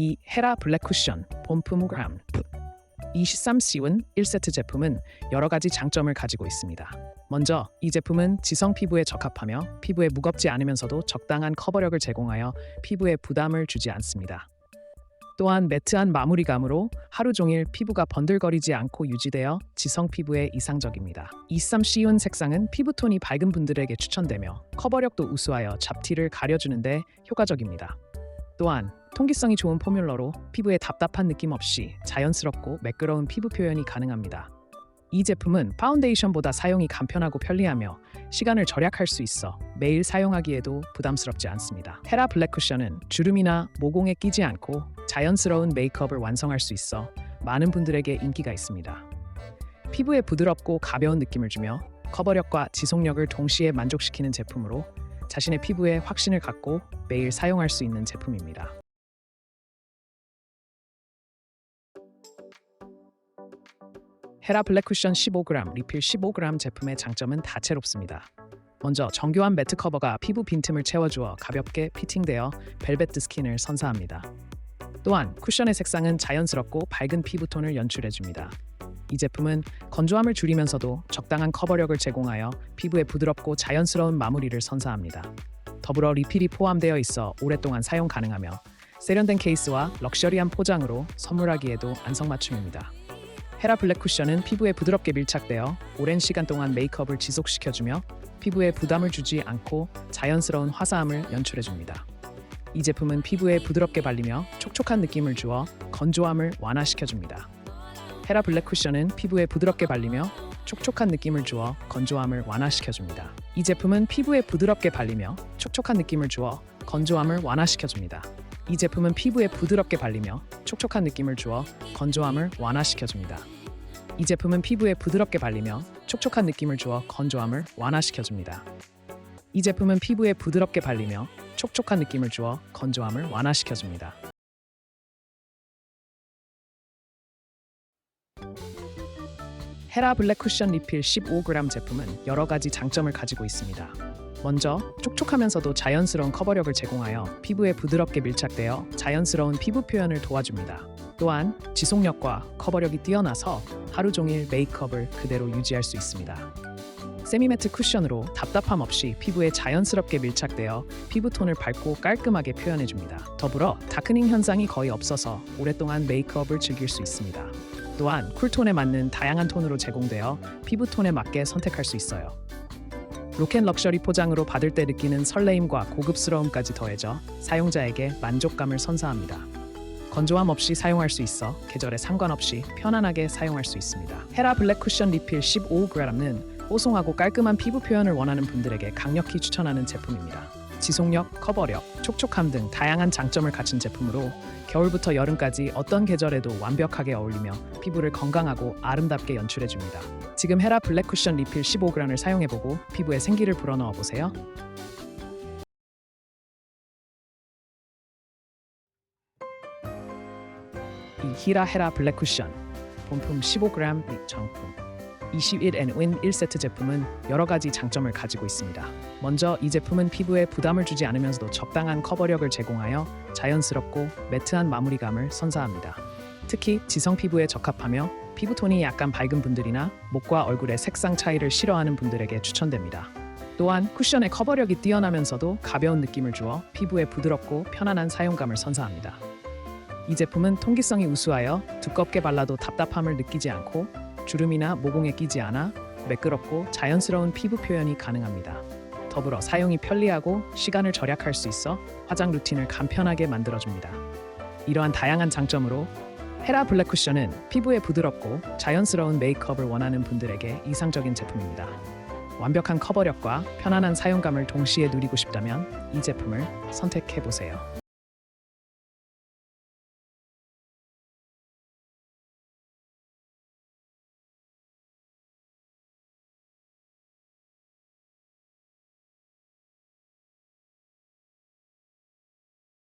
이 헤라 블랙 쿠션 본품 그램 23C운 1세트 제품은 여러 가지 장점을 가지고 있습니다. 먼저 이 제품은 지성 피부에 적합하며 피부에 무겁지 않으면서도 적당한 커버력을 제공하여 피부에 부담을 주지 않습니다. 또한 매트한 마무리감으로 하루 종일 피부가 번들거리지 않고 유지되어 지성 피부에 이상적입니다. 23C운 색상은 피부톤이 밝은 분들에게 추천되며 커버력도 우수하여 잡티를 가려주는데 효과적입니다. 또한 통기성이 좋은 포뮬러로 피부에 답답한 느낌 없이 자연스럽고 매끄러운 피부 표현이 가능합니다. 이 제품은 파운데이션보다 사용이 간편하고 편리하며 시간을 절약할 수 있어 매일 사용하기에도 부담스럽지 않습니다. 헤라 블랙 쿠션은 주름이나 모공에 끼지 않고 자연스러운 메이크업을 완성할 수 있어 많은 분들에게 인기가 있습니다. 피부에 부드럽고 가벼운 느낌을 주며 커버력과 지속력을 동시에 만족시키는 제품으로 자신의 피부에 확신을 갖고 매일 사용할 수 있는 제품입니다. 헤라 블랙 쿠션 15g, 리필 15g 제품의 장점은 다채롭습니다. 먼저 정교한 매트 커버가 피부 빈틈을 채워주어 가볍게 피팅되어 벨벳 스킨을 선사합니다. 또한 쿠션의 색상은 자연스럽고 밝은 피부톤을 연출해줍니다. 이 제품은 건조함을 줄이면서도 적당한 커버력을 제공하여 피부에 부드럽고 자연스러운 마무리를 선사합니다. 더불어 리필이 포함되어 있어 오랫동안 사용 가능하며 세련된 케이스와 럭셔리한 포장으로 선물하기에도 안성맞춤입니다. 헤라 블랙 쿠션은 피부에 부드럽게 밀착되어 오랜 시간 동안 메이크업을 지속시켜주며 피부에 부담을 주지 않고 자연스러운 화사함을 연출해줍니다. 이 제품은 피부에 부드럽게 발리며 촉촉한 느낌을 주어 건조함을 완화시켜줍니다. 헤라 블랙 쿠션은 피부에 부드럽게 발리며 촉촉한 느낌을 주어 건조함을 완화시켜줍니다. 이 제품은 피부에 부드럽게 발리며 촉촉한 느낌을 주어 건조함을 완화시켜줍니다. 이 제품은 피부에 부드럽게 발리며 촉촉한 느낌을 주어 건조함을 완화시켜줍니다. 이 제품은 피부에 부드럽게 발리며 촉촉한 느낌을 주어 건조함을 완화시켜줍니다. 이 제품은 피부에 부드럽게 발리며 촉촉한 느낌을 주어 건조함을 완화시켜줍니다. 헤라 블랙 쿠션 리필 15g 제품은 여러 가지 장점을 가지고 있습니다. 먼저 촉촉하면서도 자연스러운 커버력을 제공하여 피부에 부드럽게 밀착되어 자연스러운 피부 표현을 도와줍니다. 또한 지속력과 커버력이 뛰어나서 하루 종일 메이크업을 그대로 유지할 수 있습니다. 세미매트 쿠션으로 답답함 없이 피부에 자연스럽게 밀착되어 피부톤을 밝고 깔끔하게 표현해줍니다. 더불어 다크닝 현상이 거의 없어서 오랫동안 메이크업을 즐길 수 있습니다. 또한 쿨톤에 맞는 다양한 톤으로 제공되어 피부톤에 맞게 선택할 수 있어요. 로켓 럭셔리 포장으로 받을 때 느끼는 설레임과 고급스러움까지 더해져 사용자에게 만족감을 선사합니다. 건조함 없이 사용할 수 있어 계절에 상관없이 편안하게 사용할 수 있습니다. 헤라 블랙 쿠션 리필 15g는 뽀송하고 깔끔한 피부 표현을 원하는 분들에게 강력히 추천하는 제품입니다. 지속력, 커버력, 촉촉함 등 다양한 장점을 갖춘 제품으로 겨울부터 여름까지 어떤 계절에도 완벽하게 어울리며 피부를 건강하고 아름답게 연출해줍니다. 지금 헤라 블랙 쿠션 리필 15g을 사용해보고 피부에 생기를 불어넣어 보세요. 이 히라 헤라 블랙 쿠션 본품 15g 정품 21N 1세트 제품은 여러 가지 장점을 가지고 있습니다. 먼저 이 제품은 피부에 부담을 주지 않으면서도 적당한 커버력을 제공하여 자연스럽고 매트한 마무리감을 선사합니다. 특히 지성 피부에 적합하며 피부톤이 약간 밝은 분들이나 목과 얼굴의 색상 차이를 싫어하는 분들에게 추천됩니다. 또한 쿠션의 커버력이 뛰어나면서도 가벼운 느낌을 주어 피부에 부드럽고 편안한 사용감을 선사합니다. 이 제품은 통기성이 우수하여 두껍게 발라도 답답함을 느끼지 않고 주름이나 모공에 끼지 않아 매끄럽고 자연스러운 피부 표현이 가능합니다. 더불어 사용이 편리하고 시간을 절약할 수 있어 화장 루틴을 간편하게 만들어줍니다. 이러한 다양한 장점으로 헤라 블랙 쿠션은 피부에 부드럽고 자연스러운 메이크업을 원하는 분들에게 이상적인 제품입니다. 완벽한 커버력과 편안한 사용감을 동시에 누리고 싶다면 이 제품을 선택해 보세요.